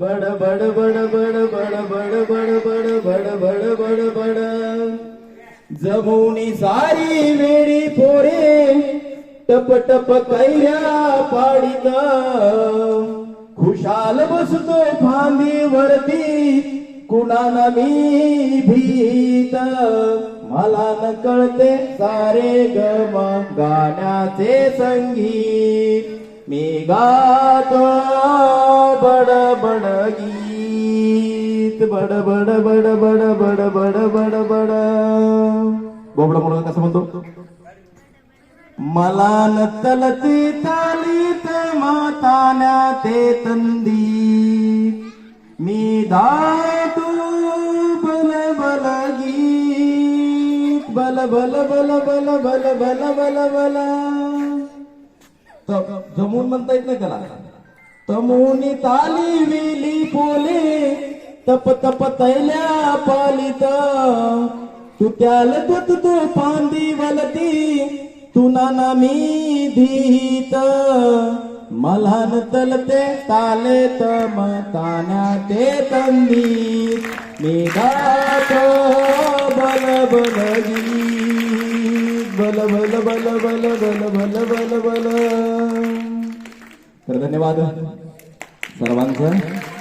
बड बड बड बड बड बड बड बड बड बड बड बड जमुनी सारी वेळी पोरे टप टप कैऱ्या पाडीत खुशाल बसतो फांदीवरती कुणाला मी भीत मला न कळते सारे गम गाण्याचे संगीत मी गातो गीत बड बड बड बड बड बड बड बड. बोबडा म्हणून कसं म्हणतो मला न तलती तालीत मातान्या ते तंदी. मी दाटू बल बल गीत. बल बल बल बल बल बल बल बल. जमून म्हणता येत नाही त्याला. तमोनी ताली विली पोले तप तप तैल्या पालित. तू त्याल तुत तू पांदी वलती तू नाना मी धीत. मला तलते ताले तम ताना ते तंदी मी गातो. बल बल गीत बल बल बल बल बल बल बल बल. तर धन्यवाद सर्वांचं.